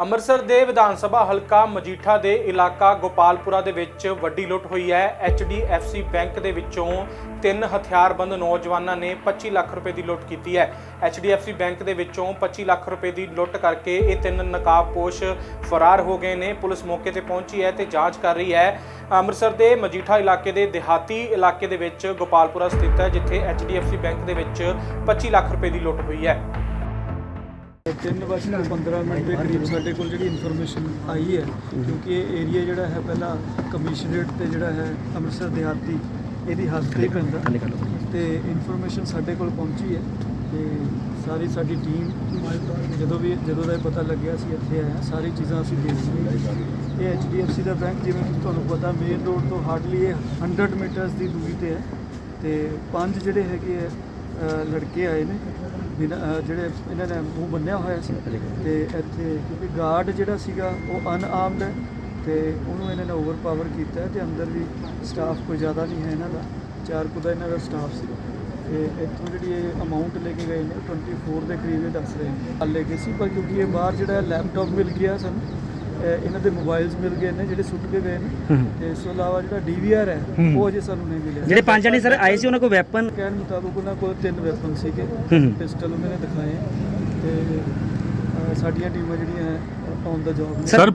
ਅੰਮ੍ਰਿਤਸਰ ਦੇ ਵਿਧਾਨ ਸਭਾ ਹਲਕਾ ਮਜੀਠਾ ਦੇ ਇਲਾਕਾ ਗੋਪਾਲਪੁਰਾ ਦੇ ਵਿੱਚ ਵੱਡੀ ਲੁੱਟ ਹੋਈ ਹੈ। HDFC ਬੈਂਕ ਦੇ ਵਿੱਚੋਂ ਤਿੰਨ ਹਥਿਆਰਬੰਦ ਨੌਜਵਾਨਾਂ ਨੇ 25 ਲੱਖ ਰੁਪਏ ਦੀ ਲੁੱਟ ਕੀਤੀ ਹੈ। HDFC ਬੈਂਕ ਦੇ ਵਿੱਚੋਂ 25 ਲੱਖ ਰੁਪਏ ਦੀ ਲੁੱਟ ਕਰਕੇ ਇਹ ਤਿੰਨ ਨਕਾਬਪੋਸ਼ ਫਰਾਰ ਹੋ ਗਏ ਨੇ। ਪੁਲਿਸ ਮੌਕੇ ਤੇ ਪਹੁੰਚੀ ਹੈ ਤੇ ਜਾਂਚ ਕਰ ਰਹੀ ਹੈ। ਅੰਮ੍ਰਿਤਸਰ ਦੇ ਮਜੀਠਾ ਇਲਾਕੇ ਦੇ ਦਿਹਾਤੀ ਇਲਾਕੇ ਦੇ ਵਿੱਚ ਗੋਪਾਲਪੁਰਾ ਸਥਿਤ ਹੈ, ਜਿੱਥੇ HDFC ਬੈਂਕ ਦੇ ਵਿੱਚ 25 ਲੱਖ ਰੁਪਏ ਦੀ ਲੁੱਟ ਹੋਈ ਹੈ। ਤਿੰਨ ਵਜੇ ਤੋਂ 15 ਮਿੰਟ ਦੇ ਕਰੀਬ ਸਾਡੇ ਕੋਲ ਜਿਹੜੀ ਇਨਫੋਰਮੇਸ਼ਨ ਆਈ ਹੈ, ਕਿਉਂਕਿ ਇਹ ਏਰੀਆ ਜਿਹੜਾ ਹੈ ਪਹਿਲਾਂ ਕਮਿਸ਼ਨਰੇਟ ਤੇ ਜਿਹੜਾ ਹੈ ਅੰਮ੍ਰਿਤਸਰ ਦਿਹਾਤੀ, ਇਹਦੀ ਹੱਦ ਤੇ ਹੀ ਪੈਂਦਾ। ਤੇ ਇਨਫੋਰਮੇਸ਼ਨ ਸਾਡੇ ਕੋਲ ਪਹੁੰਚੀ ਹੈ ਤੇ ਸਾਰੀ ਸਾਡੀ ਟੀਮ ਜਦੋਂ ਵੀ, ਜਦੋਂ ਦਾ ਇਹ ਪਤਾ ਲੱਗਿਆ ਸੀ ਇੱਥੇ ਆਏ ਹਾਂ, ਸਾਰੀ ਚੀਜ਼ਾਂ ਅਸੀਂ ਦੇਖ ਲਈਆਂ। ਇਹ HDFC ਦਾ ਬੈਂਕ ਜਿਵੇਂ ਕਿ ਤੁਹਾਨੂੰ ਪਤਾ ਮੇਨ ਰੋਡ ਤੋਂ ਹਾਰਡਲੀ ਇਹ 100 ਮੀਟਰਸ ਦੀ ਦੂਰੀ ਤੇ ਹੈ। ਤੇ ਪੰਜ ਜਿਹੜੇ ਹੈਗੇ ਆ ਲੜਕੇ ਆਏ ਨੇ। ਬਿਨਾਂ ਜਿਹੜੇ ਇਹਨਾਂ ਨੇ ਮੂੰਹ ਬੰਨਿਆ ਹੋਇਆ ਸੀ। ਤੇ ਇੱਥੇ ਕਿਉਂਕਿ ਗਾਰਡ ਜਿਹੜਾ ਸੀਗਾ, ਉਹ ਅਨਆਰਮਡ ਹੈ ਤੇ ਉਹਨੂੰ ਇਹਨਾਂ ਨੇ ਓਵਰਪਾਵਰ ਕੀਤਾ ਹੈ ਤੇ ਅੰਦਰ ਵੀ ਸਟਾਫ ਕੋਈ ਜ਼ਿਆਦਾ ਨਹੀਂ ਹੈ ਇਹਨਾਂ ਦਾ। ਚਾਰ ਕੁ ਦਾ ਇਹਨਾਂ ਦਾ ਸਟਾਫ ਸੀ। ਤੇ ਇੱਥੋਂ ਜਿਹੜੀ ਇਹ ਅਮਾਉਂਟ ਲੈ ਕੇ ਗਏ ਨੇ, ਉਹ 24 ਦੇ ਕਰੀਬ ਇਹ ਦੱਸ ਰਹੇ ਨੇ। ਹਾਲ ਲੈ ਕੇ ਸੀ, ਪਰ ਕਿਉਂਕਿ ਇਹ ਬਾਹਰ ਜਿਹੜਾ ਲੈਪਟਾਪ ਮਿਲ ਗਿਆ ਸਾਨੂੰ ਇਹਨਾਂ ਦੇ ਮੋਬਾਈਲਸ ਮਿਲ ਗਏ ਨੇ ਜਿਹੜੇ ਸੁੱਟ ਕੇ ਗਏ ਨੇ। ਤੇ ਇਸ ਤੋਂ ਇਲਾਵਾ ਜਿਹੜਾ ਡੀਵੀਆਰ ਹੈ ਉਹ ਅਜੇ ਸਾਨੂੰ ਨਹੀਂ ਮਿਲਿਆ। ਜਿਹੜੇ ਪੰਜ ਜਣੇ ਸਰ ਆਏ ਸੀ ਉਹਨਾਂ ਕੋਲ ਵੈਪਨ ਕਹਿਣ ਮੁਤਾਬਕ ਉਹਨਾਂ ਕੋਲ ਤਿੰਨ ਵੈਪਨ ਸੀਗੇ। ਹੂੰ। ਪਿਸਟਲ ਉਹਨਾਂ ਨੇ ਦਿਖਾਏ। ਤੇ ਸਾਡੀਆਂ ਟੀਮਾਂ ਜਿਹੜੀਆਂ ਔਨ ਦਾ ਜੌਬ ਨੇ। ਸਰ